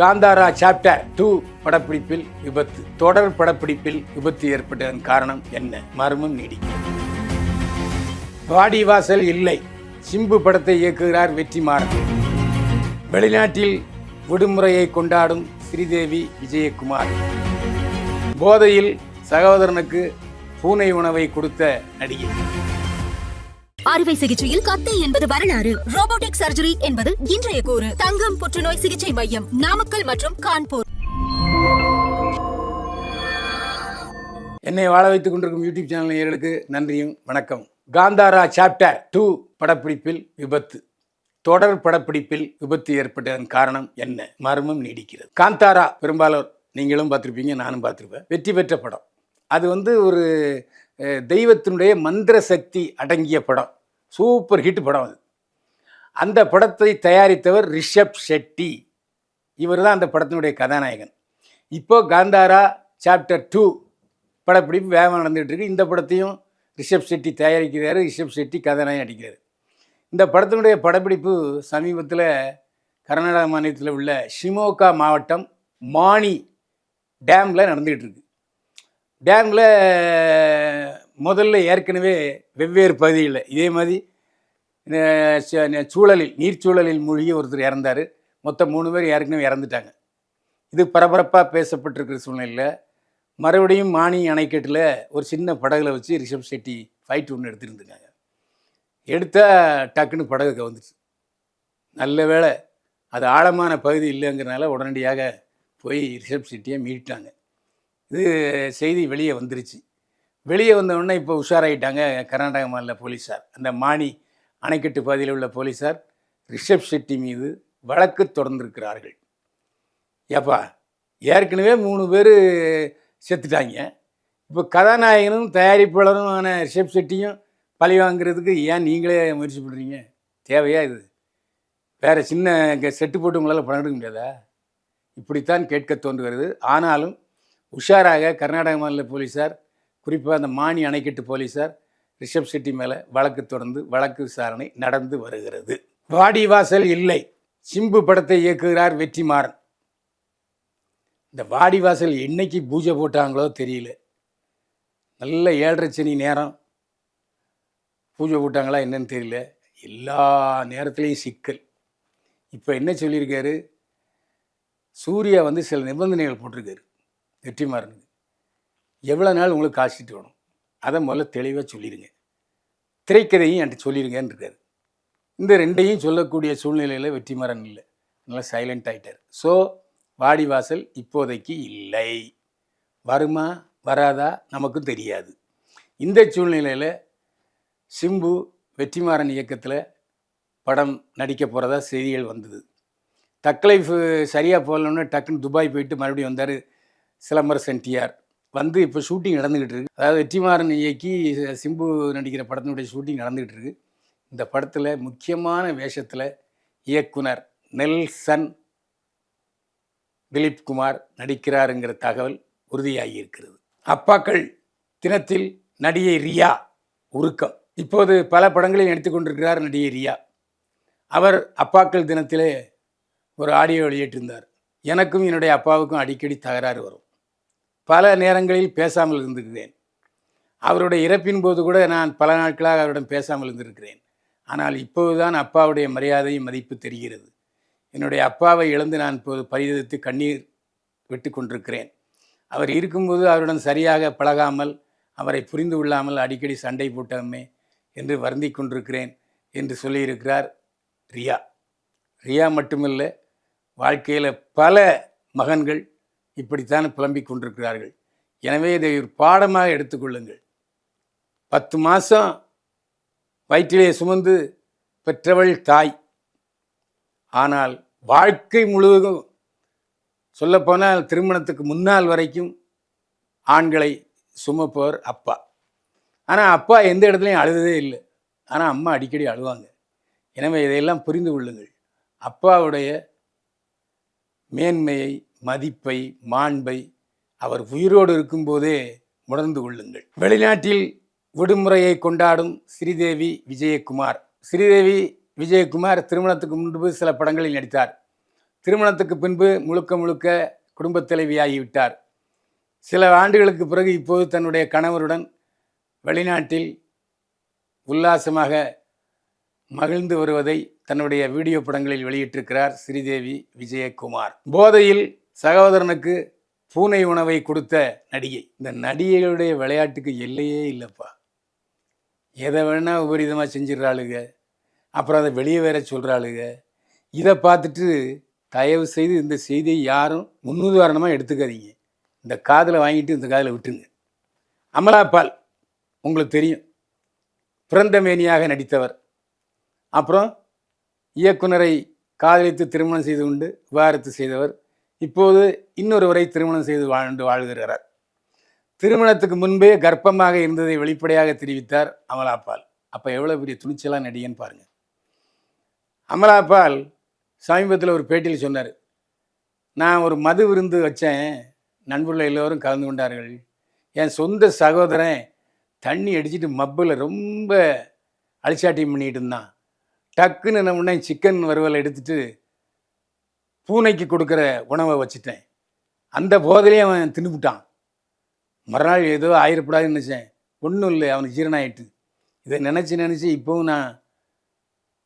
Kantara chapter two படப்பிடிப்பில் விபத்து தொடர் படப்பிடிப்பில் விபத்து ஏற்பட்டதன் காரணம் என்ன? மர்மம் நீடிக்கும். வாடிவாசல் இல்லை. சிம்பு படத்தை இயக்குகிறார் வெற்றிமாறன். வெளிநாட்டில் விடுமுறையை கொண்டாடும் ஸ்ரீதேவி விஜயகுமார். போதையில் சகோதரனுக்கு பூனை உணவை கொடுத்த நடிகை. அறுவை சிகிச்சையில் கத்தை என்பது வரலாறு. ரோபோட்டிக் சர்ஜரி என்பது இன்றைய கூறு. தங்கம் புற்றுநோய் சிகிச்சை மையம் நாமக்கல் மற்றும் கான்பூர். என்னை வாழ வைத்துக் கொண்டிருக்கும் யூடியூப் சேனல் நேயர்களுக்கு நன்றியும் வணக்கம். காந்தாரா சாப்டர் டூ படப்பிடிப்பில் விபத்து. தொடர் படப்பிடிப்பில் விபத்து ஏற்பட்டதன் காரணம் என்ன? மர்மம் நீடிக்கிறது. காந்தாரா பெரும்பாலோர் நீங்களும் பார்த்துருப்பீங்க நானும் பார்த்துருப்பேன். வெற்றி பெற்ற படம். அது வந்து ஒரு தெய்வத்தினுடைய மந்திர சக்தி அடங்கிய படம். சூப்பர் ஹிட் படம் அது. அந்த படத்தை தயாரித்தவர் ரிஷப் ஷெட்டி. இவர் தான் அந்த படத்தினுடைய கதாநாயகன். இப்போ காந்தாரா சாப்டர் டூ படப்பிடிப்பு வேகம் நடந்துகிட்ருக்கு இந்த படத்தையும் ரிஷப் ஷெட்டி தயாரிக்கிறார். ரிஷப் ஷெட்டி கதாநாயகன் அடிக்கிறார் இந்த படத்தினுடைய படப்பிடிப்பு சமீபத்தில் கர்நாடக மாநிலத்தில் உள்ள ஷிமோகா மாவட்டம் மாணி டேமில் நடந்துகிட்டு இருக்கு. டேமில் முதல்ல ஏற்கனவே வெவ்வேறு பகுதியில் இதே மாதிரி ச- சூழலில் நீர்ச்சூழலில் மூழ்கி ஒருத்தர் இறந்தார். மொத்தம் மூணு பேர் ஏற்கனவே இறந்துட்டாங்க. இது பரபரப்பாக பேசப்பட்டிருக்கிற சூழ்நிலையில் மறுபடியும் மானி அணைக்கட்டில் ஒரு சின்ன படகுல வச்சு ரிஷப் ஷெட்டி ஃபைட் ஒன்று எடுத்துருந்துருக்காங்க. எடுத்தால் டக்குன்னு படகு கவுந்துச்சு. நல்ல வேளை அது ஆழமான பகுதி இல்லைங்கிறனால உடனடியாக போய் ரிஷப் ஷெட்டியை மீட்டாங்க இது செய்தி வெளியே வந்துருச்சு. வெளியே வந்தவுடனே இப்போ உஷாராயிட்டாங்க கர்நாடக மாநில போலீஸார். அந்த மாணி அணைக்கட்டு பகுதியில் உள்ள போலீஸார் ரிஷப் ஷெட்டி மீது வழக்கு தொடர்ந்திருக்கிறார்கள். ஏப்பா ஏற்கனவே மூணு பேர் செத்துட்டாங்க. இப்போ கதாநாயகனும் தயாரிப்பாளருமான ரிஷப் ஷெட்டியும் பழி வாங்குறதுக்கு ஏன் நீங்களே முயற்சி பண்ணுறீங்க தேவையா இது? வேறு சின்ன இங்கே செட்டு போட்டு உங்களால் பணம் எடுக்க முடியாதா? இப்படித்தான் கேட்க தோன்றுகிறது. ஆனாலும் உஷாராக கர்நாடக மாநில போலீஸார் குறிப்பாக அந்த மானி அணைக்கட்டு போலீஸார் ரிஷப் செட்டி மேலே வழக்கு தொடர்ந்து வழக்கு விசாரணை நடந்து வருகிறது. வாடிவாசல் இல்லை. சிம்பு படத்தை இயக்குகிறார் வெற்றிமாறன். இந்த வாடிவாசல் என்னைக்கு பூஜை போட்டாங்களோ தெரியல. நல்ல ஏழரை சனி நேரம். பூஜை போட்டாங்களா என்னன்னு தெரியல. எல்லா நேரத்துலேயும் சிக்கல். இப்போ என்ன சொல்லியிருக்காரு? சூர்யா வந்து சில நிபந்தனைகள் போட்டிருக்காரு. வெற்றிமாறனுக்கு. எவ்வளோ நாள் உங்களுக்கு காசிட்டு வேணும் அதை முதல்ல தெளிவாக சொல்லிடுங்க திரைக்கதையும் என்கிட்ட சொல்லிடுங்கன்னு இருக்காரு. இந்த ரெண்டையும் சொல்லக்கூடிய சூழ்நிலையில் வெற்றிமாறன் இல்லை. நல்லா சைலண்ட் ஆயிட்டார். ஸோ வாடிவாசல் இப்போதைக்கு இல்லை. வருமா வராதா நமக்கும் தெரியாது. இந்த சூழ்நிலையில் சிம்பு வெற்றிமாறன் இயக்கத்தில் படம் நடிக்க போகிறதா செய்திகள் வந்தது. தக்லைஃப் சரியாக போகலன்னு டக்குன்னு துபாய் போயிட்டு மறுபடியும் வந்தார் சிலம்பரசன் டிஆர் வந்து இப்போ ஷூட்டிங் நடந்துக்கிட்டு இருக்கு. அதாவது வெற்றிமாறன் இயக்கி சிம்பு நடிக்கிற படத்தினுடைய ஷூட்டிங் நடந்துக்கிட்டு இருக்கு. இந்த படத்தில் முக்கியமான வேஷத்தில் இயக்குனர் நெல்சன் திலீப் குமார் நடிக்கிறாருங்கிற தகவல் உறுதியாகி இருக்கிறது. அப்பாக்கள் தினத்தில் நடிகை ரியா உருக்கம். இப்போது பல படங்களில் நடித்து கொண்டிருக்கிறார் நடிகை ரியா. அவர் அப்பாக்கள் தினத்திலே ஒரு ஆடியோ வெளியிட்டிருந்தார். எனக்கும் என்னுடைய அப்பாவுக்கும் அடிக்கடி தகராறு வரும். பல நேரங்களில் பேசாமல் இருந்திருக்கிறேன். அவருடைய இறப்பின் போது கூட நான் பல நாட்களாக அவரிடம் பேசாமல் இருந்திருக்கிறேன். ஆனால் இப்போதுதான் அப்பாவுடைய மரியாதை மதிப்பு தெரிகிறது. என்னுடைய அப்பாவை இழந்து நான் இப்போது பரிதவித்து கண்ணீர் விட்டு கொண்டிருக்கிறேன். அவர் இருக்கும்போது அவருடன் சரியாக பழகாமல் அவரை புரிந்து கொள்ளாமல் அடிக்கடி சண்டை போட்டோமே என்று வருந்தி கொண்டிருக்கிறேன் என்று சொல்லியிருக்கிறார் ரியா. ரியா மட்டுமில்லை வாழ்க்கையில் பல மகன்கள் இப்படித்தான் புலம்பிக் கொண்டிருக்கிறார்கள். எனவே இதை ஒரு பாடமாக எடுத்துக்கொள்ளுங்கள் பத்து மாதம் வயிற்றிலே சுமந்து பெற்றவள் தாய். ஆனால் வாழ்க்கை முழுவதும் சொல்லப்போனால் திருமணத்துக்கு முன்னால் வரைக்கும் ஆண்களை சுமப்பவர் அப்பா. ஆனால் அப்பா எந்த இடத்துலையும் அழுததே இல்லை. ஆனால் அம்மா அடிக்கடி அழுவாங்க. எனவே இதையெல்லாம் புரிந்து கொள்ளுங்கள். அப்பாவுடைய மேன்மையை மதிப்பை மாண்பை அவர் உயிரோடு இருக்கும்போதே உணர்ந்து கொள்ளுங்கள். வெளிநாட்டில் விடுமுறையை கொண்டாடும் ஸ்ரீதேவி விஜயகுமார். ஸ்ரீதேவி விஜயகுமார் திருமணத்துக்கு முன்பு சில படங்களில் நடித்தார். திருமணத்துக்கு பின்பு முழுக்க முழுக்க குடும்பத் தலைவியாகிவிட்டார். சில ஆண்டுகளுக்கு பிறகு இப்போது தன்னுடைய கணவருடன் வெளிநாட்டில் உல்லாசமாக மகிழ்ந்து வருவதை தன்னுடைய வீடியோ படங்களில் வெளியிட்டிருக்கிறார் ஸ்ரீதேவி விஜயகுமார். போதையில் சகோதரனுக்கு பூனை உணவை கொடுத்த நடிகை. இந்த நடிகைகளுடைய விளையாட்டுக்கு எல்லையே இல்லைப்பா. எதை வேணால் விபரீதமாக செஞ்சிடறாளுங்க அப்புறம் அதை வெளியே வேற சொல்கிறாளுங்க இதை பார்த்துட்டு தயவு செய்து இந்த செய்தியை யாரும் முன்னுதாரணமாக எடுத்துக்காதீங்க. இந்த காதில் வாங்கிட்டு இந்த காதில் விட்டுருங்க. அமலாபால் உங்களுக்கு தெரியும். பிறந்த மேனியாக நடித்தவர். அப்புறம் இயக்குனரை காதலித்து திருமணம் செய்து கொண்டு விவாகரத்து செய்தவர் இப்போது இன்னொருவரை திருமணம் செய்து வாழ்ந்து வாழ்கிறார். திருமணத்துக்கு முன்பே கர்ப்பமாக இருந்ததை வெளிப்படையாக தெரிவித்தார் அமலாபால். அப்போ எவ்வளோ பெரிய துணிச்சலாக நடிகன்னு பாருங்கள் அமலாபால் சமீபத்தில் ஒரு பேட்டியில் சொன்னார். நான் ஒரு மது விருந்து வச்சேன். நண்பர்கள் எல்லோரும் கலந்து கொண்டார்கள். என் சொந்த சகோதரன் தண்ணி அடிச்சிட்டு மப்பில் ரொம்ப அழிச்சாட்டியம் பண்ணிட்டு இருந்தான். டக்குன்னு என்ன உடனே சிக்கன் வறுவல் எடுத்துகிட்டு பூனைக்கு கொடுக்குற உணவை வச்சுட்டேன். அந்த போதிலே அவன் தின்னுபிட்டான். மறுநாள் ஏதோ ஆயிரப்படாதுன்னு நினச்சேன். ஒன்றும் இல்லை அவனுக்கு ஜீரணம் ஆயிட்டு இதை நினச்சி நினச்சி இப்போவும் நான்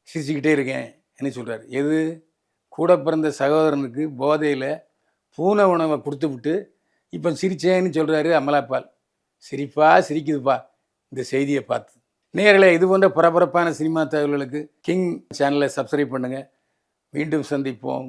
சிரிச்சுக்கிட்டே இருக்கேன் என்ன சொல்கிறார் எது? கூட பிறந்த சகோதரனுக்கு போதையில் பூனை உணவை கொடுத்து விட்டு இப்போ சிரிச்சேன்னு சொல்கிறாரு அமலாப்பால். சிரிப்பா சிரிக்குதுப்பா இந்த செய்தியை பார்த்து. நேரில் இது போன்ற பரபரப்பான சினிமா தகவல்களுக்கு கிங் சேனலை சப்ஸ்கிரைப் பண்ணுங்கள் மீண்டும் சந்திப்போம்.